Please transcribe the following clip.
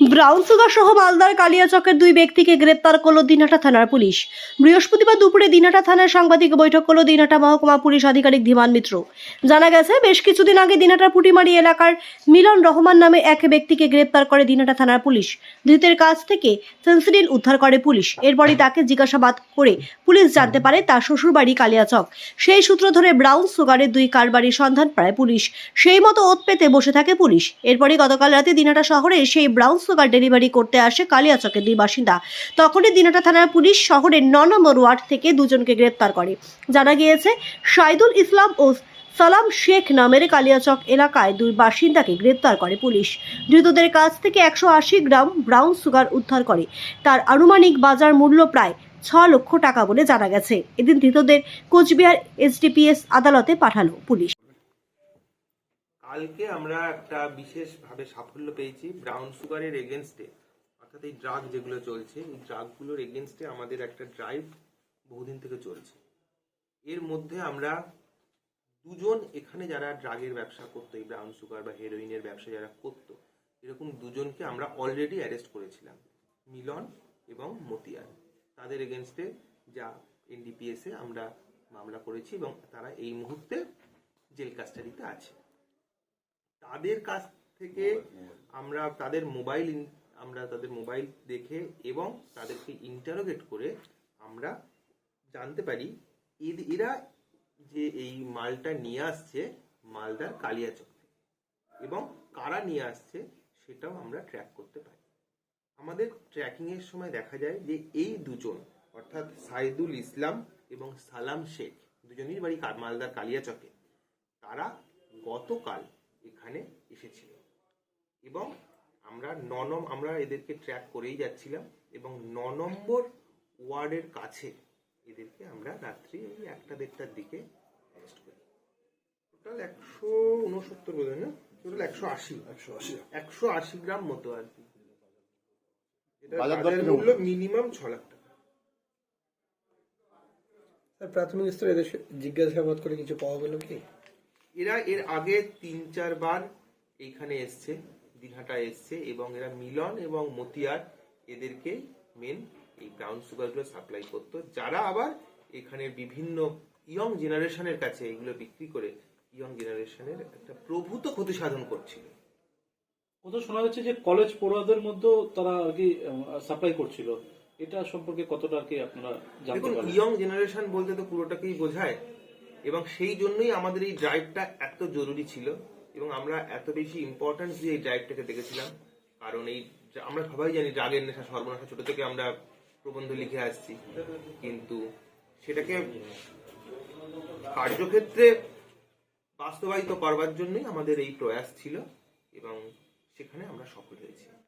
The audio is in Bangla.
ব্রাউন সুগার সহ মালদার কালিয়াচকের দুই ব্যক্তিকে গ্রেপ্তার করল দিনহাটা থানার পুলিশ। বৃহস্পতিবার দুপুরে দিনহাটা থানার সাংবাদিক বৈঠক করল দিনহাটা মহকুমা পুলিশ আধিকারিক ধীমান মিত্র। জানা গেছে, বেশ কিছুদিন আগে দিনহাটার পুটিমারি এলাকার মিলন রহমান নামে এক ব্যক্তিকে গ্রেপ্তার করে দিনহাটা থানার পুলিশ। ধৃতের কাছ থেকে ফেন্সিডিল উদ্ধার করে পুলিশ। এরপরই তাকে জিজ্ঞাসাবাদ করে পুলিশ জানতে পারে তার শ্বশুরবাড়ি কালিয়াচক। সেই সূত্র ধরে ব্রাউন সুগারের দুই কারবারির সন্ধান পায় পুলিশ। সেই মতো ওত পেতে বসে থাকে পুলিশ। এরপরই গতকাল রাতে দিনাটা শহরে সেই ব্রাউন সুগার ডেলিভারি করতে আসে কালিয়াচকের দুই বাসিন্দা। তখনই দিনাটা থানার পুলিশ শহরের ন নম্বর ওয়ার্ড থেকে দুজনকে গ্রেপ্তার করে। জানা গিয়েছে, সাইদুল ইসলাম ও সালাম শেখ নামের কালিয়াচক এলাকায় দুই বাসিন্দাকে গ্রেপ্তার করে পুলিশ। ধৃতদের কাছ থেকে একশো আশি গ্রাম ব্রাউন সুগার উদ্ধার করে। তার আনুমানিক বাজার মূল্য প্রায় ছ লক্ষ টাকা বলে জানা গেছে। এদিন ধৃতদের কোচবিহার এসডিপিএস আদালতে পাঠালো পুলিশ। কালকে আমরা একটা বিশেষভাবে সাফল্য পেয়েছি ব্রাউন সুগারের এগেনস্টে অর্থাৎ এই ড্রাগ যেগুলো চলছে, এই ড্রাগগুলোর এগেনস্টে আমাদের একটা ড্রাইভ বহুদিন থেকে চলছে। এর মধ্যে আমরা দুজন এখানে যারা ড্রাগের ব্যবসা করতো, এই ব্রাউন সুগার বা হেরোইনের ব্যবসা যারা করতো, এরকম দুজনকে আমরা অলরেডি অ্যারেস্ট করেছিলাম, মিলন এবং মতিয়ার। তাদের এগেনস্টে যা এনডিপিএসে আমরা মামলা করেছি এবং তারা এই মুহূর্তে জেল কাস্টাডিতে আছে। তাদের কাছ থেকে আমরা তাদের মোবাইল আমরা তাদের মোবাইল দেখে এবং তাদেরকে ইন্টারোগেট করে আমরা জানতে পারি এরা যে এই মালটা নিয়ে আসছে মালদার কালিয়াচক থেকে। এবং কারা নিয়ে আসছে সেটাও আমরা ট্র্যাক করতে পারি। আমাদের ট্র্যাকিং এর সময় দেখা যায় যে এই দুজন অর্থাৎ সাইদুল ইসলাম এবং সালাম শেখ দুজনেরই বাড়ি মালদার কালিয়াচকে তারা গতকাল এখানে এসেছিল। এবং আমরা ন নম আমরা এদেরকে ট্র্যাক করেই যাচ্ছিলাম এবং ন নম্বর ওয়ার্ডের কাছে এদেরকে আমরা রাত্রি ওই একটা দেড়টার দিকে অ্যারেস্ট করি। টোটাল একশো উনসত্তর বোধ হয় না? টোটাল একশো আশি। একশো আশি। একশো আশি গ্রাম মতো আর কি। এটা? মূল্য মিনিমাম ছ লাখ টাকা। স্যার প্রাথমিক স্তরে এদের জিজ্ঞাসাবাদ করে কিছু পাওয়া গেল কি? এরা এর আগে তিন চারবার এইখানে এসছে দিনহাটা এসছে এবং এরা মিলন এবং মতিয়ার এদেরকে মেন এই ব্রাউন সুগারগুলো সাপ্লাই করতো। যারা আবার এখানে বিভিন্ন ইয়ং জেনারেশনের কাছে এগুলো বিক্রি করে ইয়ং জেনারেশনের একটা প্রভূত ক্ষতি সাধন করছিল। কোথাও শোনা যাচ্ছে যে কলেজ পড়ুয়াদের মধ্যেও তারা আর কি সাপ্লাই করছিল। এটা সম্পর্কে কতটা আর কি আপনারা দেখুন ইয়ং জেনারেশন বলতে তো পুরোটাকেই বোঝায়। এবং সেই জন্যই আমাদের এই ড্রাইভটা এত জরুরি ছিল এবং আমরা এত বেশি ইম্পর্টেন্স দিয়ে এই ড্রাইভটাকে দেখেছিলাম। কারণ এই আমরা সবাই জানি ড্রাগের নেশা, সর্বনাশা ছোট থেকে আমরা প্রবন্ধ লিখে আসছি। কিন্তু সেটাকে কার্যক্ষেত্রে বাস্তবায়িত করবার জন্যই আমাদের এই প্রয়াস ছিল এবং সেখানে আমরা সফল হয়েছি।